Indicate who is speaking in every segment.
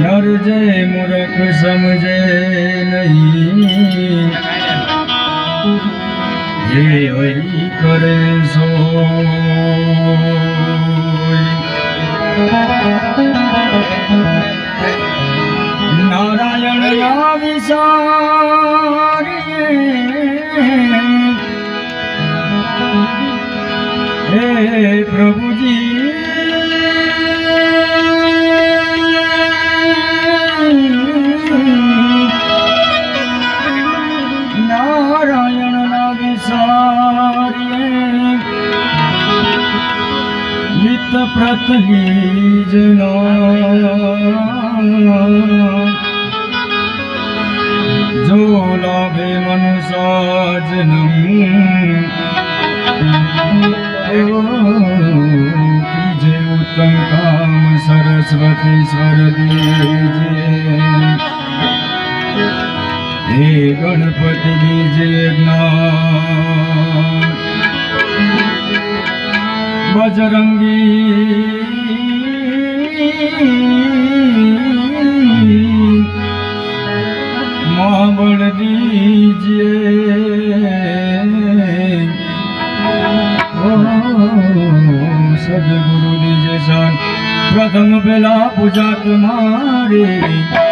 Speaker 1: नर जय मूरख समझे ने अई करो હે પ્રભુજી. નારાયણ ના વિસારીએ નિત પ્રતલી જનો જો લાભે મનુષ્ય જન્મ જે ઉત્તમ કામ સરસ્વતી સ્વર દેજે હે ગણપતિ બીજે જ્ઞાન બજરંગી મહાબળ દીજે પેલા પૂજા તમારી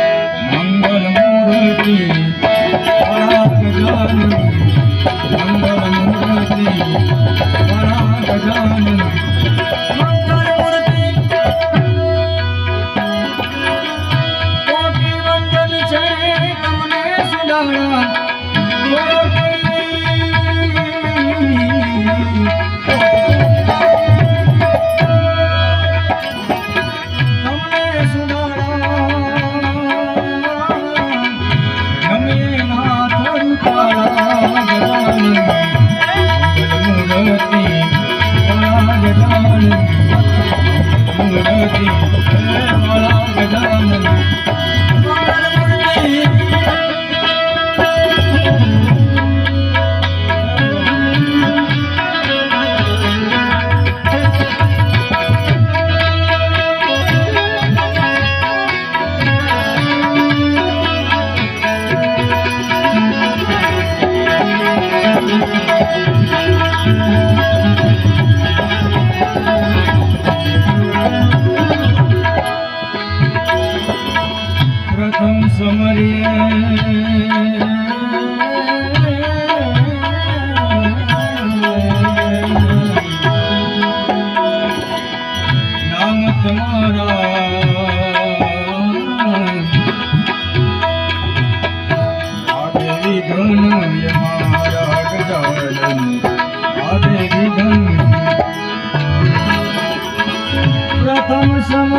Speaker 1: from